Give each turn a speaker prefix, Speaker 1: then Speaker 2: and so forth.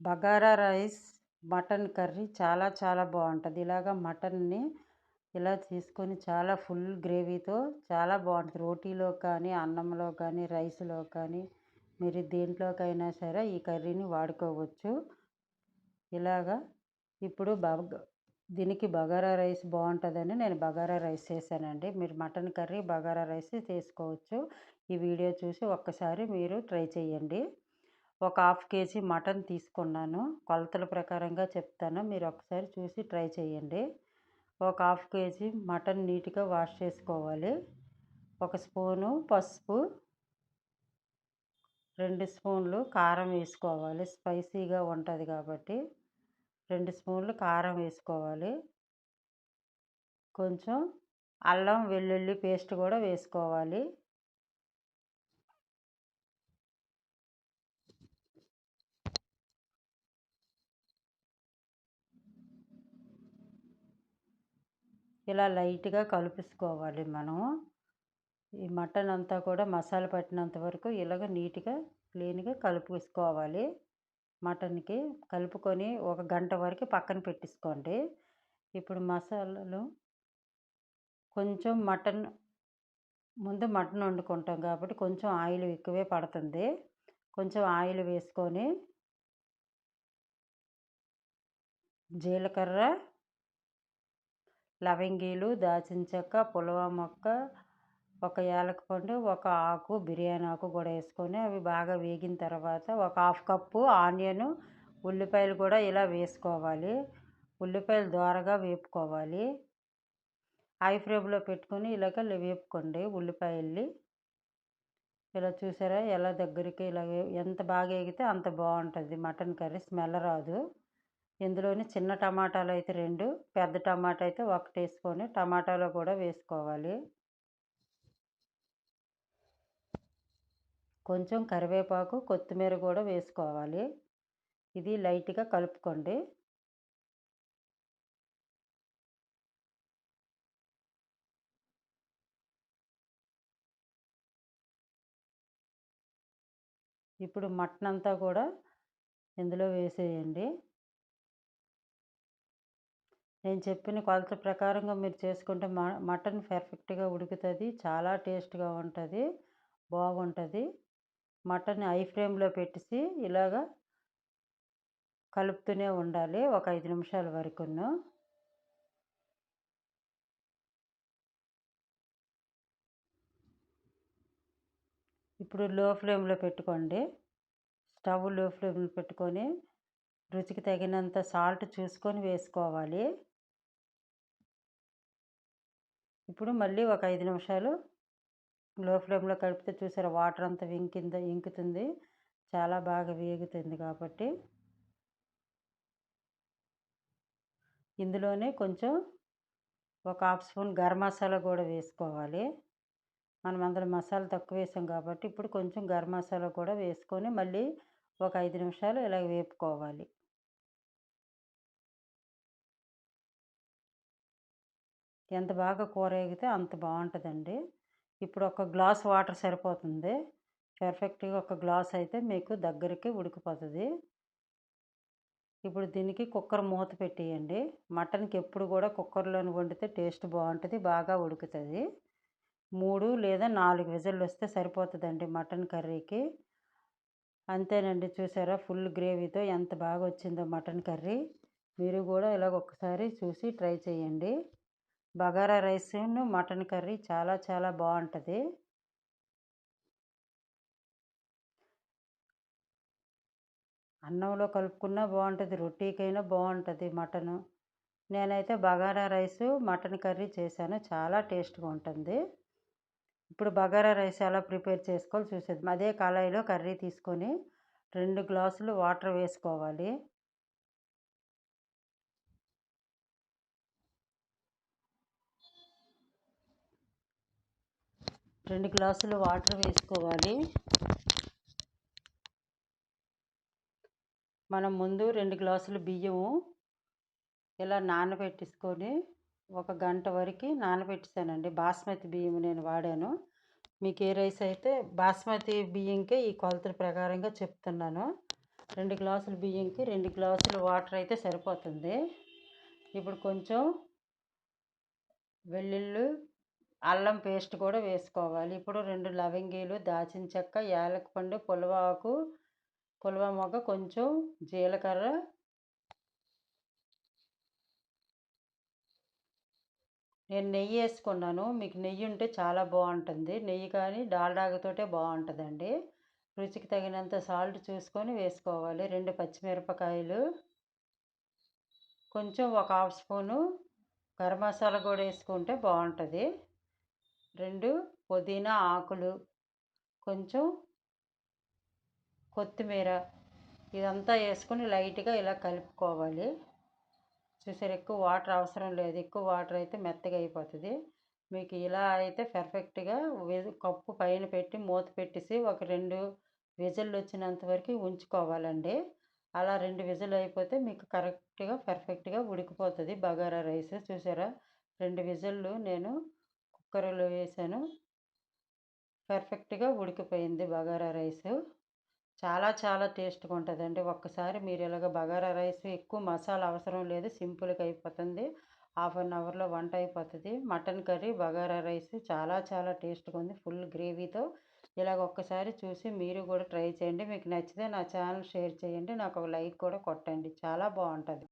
Speaker 1: Bagara rice mutton curry చాలా చాలా బాగుంటుంది ఇలాగ మటన్ని ఇలా తీసుకొని చాలా ఫుల్ గ్రేవీతో చాలా బాగుంటుంది రోటీలో కానీ అన్నంలో కానీ రైస్లో కానీ మీరు దేంట్లోకైనా సరే ఈ కర్రీని వాడుకోవచ్చు. ఇలాగా ఇప్పుడు బగ దీనికి బగారా రైస్ బాగుంటుందని నేను బగారా రైస్ చేశానండి. మీరు మటన్ కర్రీ బగారా రైస్ చేసుకోవచ్చు ఈ వీడియో చూసి ఒక్కసారి మీరు ట్రై చేయండి. ఒక హాఫ్ కేజీ మటన్ తీసుకున్నాను. కొలతల ప్రకారంగా చెప్తాను. మీరు ఒకసారి చూసి ట్రై చేయండి. ఒక హాఫ్ కేజీ మటన్ నీట్గా వాష్ చేసుకోవాలి. ఒక స్పూను పసుపు రెండు స్పూన్లు కారం వేసుకోవాలి. స్పైసీగా ఉంటుంది కాబట్టి రెండు స్పూన్లు కారం వేసుకోవాలి. కొంచెం అల్లం వెల్లుల్లి పేస్ట్ కూడా వేసుకోవాలి. ఇలా లైట్గా కలిపేసుకోవాలి మనం. ఈ మటన్ అంతా కూడా మసాలా పట్టినంత వరకు ఇలాగ నీట్గా క్లీన్గా కలుపుకోవాలి మటన్కి కలుపుకొని ఒక గంట వరకు పక్కన పెట్టేసుకోండి. ఇప్పుడు మసాలాలు కొంచెం మటన్ ముందు మటన్ వండుకుంటాం కాబట్టి కొంచెం ఆయిల్ ఎక్కువే పడుతుంది. కొంచెం ఆయిల్ వేసుకొని జీలకర్ర లవంగీలు దాల్చిన చెక్క పులవ మొక్క ఒక యాలకపండు ఒక ఆకు బిర్యానీ ఆకు కూడా వేసుకొని అవి బాగా వేగిన తర్వాత ఒక హాఫ్ కప్పు ఆనియన్ ఉల్లిపాయలు కూడా ఇలా వేసుకోవాలి. ఉల్లిపాయలు దోరగా వేపుకోవాలి. హై ఫ్లేమ్లో పెట్టుకొని ఇలాగ వేపుకోండి ఉల్లిపాయల్ని. ఇలా చూసారా? ఎలా దగ్గరికి ఇలా ఎంత బాగా వేగితే అంత బాగుంటుంది. మటన్ కర్రీ స్మెల్ రాదు. ఇందులోని చిన్న టమాటాలు అయితే రెండు పెద్ద టమాటా అయితే ఒకటి వేసుకొని టమాటాలో కూడా వేసుకోవాలి. కొంచెం కరివేపాకు కొత్తిమీర కూడా వేసుకోవాలి. ఇది లైట్గా కలుపుకోండి. ఇప్పుడు మటన్ అంతా కూడా ఇందులో వేసేయండి. నేను చెప్పిన కొలత ప్రకారంగా మీరు చేసుకుంటే మటన్ పర్ఫెక్ట్గా ఉడుకుతుంది చాలా టేస్ట్గా ఉంటుంది బాగుంటుంది. మటన్ హై ఫ్లేమ్లో పెట్టేసి ఇలాగా కలుపుతూనే ఉండాలి ఒక ఐదు నిమిషాల వరకును. ఇప్పుడు లో ఫ్లేమ్లో పెట్టుకోండి. స్టవ్లో ఫ్లేమ్లో పెట్టుకొని రుచికి తగినంత సాల్ట్ చూసుకొని వేసుకోవాలి. ఇప్పుడు మళ్ళీ ఒక ఐదు నిమిషాలు లో ఫ్లేమ్లో కలిపితే చూసారా వాటర్ అంతా ఇంకింద ఇంకుతుంది. చాలా బాగా వేగుతుంది కాబట్టి ఇందులోనే కొంచెం ఒక హాఫ్ స్పూన్ గరం మసాలా కూడా వేసుకోవాలి. మనం అందులో మసాలా తక్కువ వేసాం కాబట్టి ఇప్పుడు కొంచెం గరం మసాలా కూడా వేసుకొని మళ్ళీ ఒక ఐదు నిమిషాలు ఇలా వేపుకోవాలి. ఎంత బాగా కూర వేగితే అంత బాగుంటుందండి. ఇప్పుడు ఒక గ్లాస్ వాటర్ సరిపోతుంది. పర్ఫెక్ట్గా ఒక గ్లాస్ అయితే మీకు దగ్గరికి ఉడికిపోతుంది. ఇప్పుడు దీనికి కుక్కర్ మూత పెట్టేయండి. మటన్కి ఎప్పుడు కూడా కుక్కర్లోని వండితే టేస్ట్ బాగుంటుంది బాగా ఉడుకుతుంది. మూడు లేదా నాలుగు విజిల్లు వస్తే సరిపోతుందండి మటన్ కర్రీకి. అంతేనండి చూసారా ఫుల్ గ్రేవీతో ఎంత బాగా వచ్చిందో మటన్ కర్రీ. మీరు కూడా ఇలాగ ఒకసారి చూసి ట్రై చేయండి. బగారా రైస్ మటన్ కర్రీ చాలా చాలా బాగుంటుంది అన్నంలో కలుపుకున్నా బాగుంటుంది రొట్టెకైనా బాగుంటుంది మటను. నేనైతే బగారా రైస్ మటన్ కర్రీ చేశాను. చాలా టేస్ట్గా ఉంటుంది. ఇప్పుడు బగారా రైస్ ఎలా ప్రిపేర్ చేసుకోవాలి చూసేది అదే కళాయిలో కర్రీ తీసుకొని రెండు గ్లాసులు వాటర్ వేసుకోవాలి. రెండు గ్లాసులు వాటర్ వేసుకోవాలి. మనం ముందు రెండు గ్లాసులు బియ్యము ఇలా నానబెట్టేసుకొని ఒక గంట వరకు నానబెట్టేసానండి. బాస్మతి బియ్యం నేను వాడాను. మీకు ఏ రైస్ అయితే బాస్మతి బియ్యంకే ఈ కొలతల ప్రకారంగా చెప్తున్నాను. రెండు గ్లాసుల బియ్యంకి రెండు గ్లాసులు వాటర్ అయితే సరిపోతుంది. ఇప్పుడు కొంచెం వెల్లుల్లి అల్లం పేస్ట్ కూడా వేసుకోవాలి. ఇప్పుడు రెండు లవంగీలు దాచిన చెక్క యాలకపండు పులవాకు పులవ మొగ్గ కొంచెం జీలకర్ర నేను నెయ్యి వేసుకున్నాను. మీకు నెయ్యి ఉంటే చాలా బాగుంటుంది. నెయ్యి కానీ డాల్డాగతోటే బాగుంటుందండి. రుచికి తగినంత సాల్ట్ చూసుకొని వేసుకోవాలి. రెండు పచ్చిమిరపకాయలు కొంచెం ఒక హాఫ్ స్పూను గరం మసాలా కూడా వేసుకుంటే బాగుంటుంది. రెండు పుదీనా ఆకులు కొంచెం కొత్తిమీర ఇదంతా వేసుకొని లైట్గా ఇలా కలుపుకోవాలి. చూసారు ఎక్కువ వాటర్ అవసరం లేదు. ఎక్కువ వాటర్ అయితే మెత్తగా అయిపోతుంది. మీకు ఇలా అయితే పర్ఫెక్ట్గా కప్పు పైన పెట్టి మూత పెట్టేసి ఒక రెండు విజిల్లు వచ్చినంత వరకు ఉంచుకోవాలండి. అలా రెండు విజిల్ అయిపోతే మీకు కరెక్ట్గా పర్ఫెక్ట్గా ఉడికిపోతుంది బగారా రైస్. చూసారా రెండు విజిల్లు నేను కుక్కర్లో వేసాను. పర్ఫెక్ట్గా ఉడికిపోయింది బగారా రైస్. చాలా చాలా టేస్ట్గా ఉంటుందండి. ఒక్కసారి మీరు ఇలాగ బగారా రైస్ ఎక్కువ మసాలా అవసరం లేదు. సింపుల్గా అయిపోతుంది. హాఫ్ అన్ అవర్లో వంట అయిపోతుంది. మటన్ కర్రీ బగారా రైస్ చాలా చాలా టేస్ట్గా ఉంది. ఫుల్ గ్రేవీతో ఇలాగ ఒక్కసారి చూసి మీరు కూడా ట్రై చేయండి. మీకు నచ్చితే నా ఛానల్ షేర్ చేయండి. నాకు ఒక లైక్ కూడా కొట్టండి. చాలా బాగుంటుంది.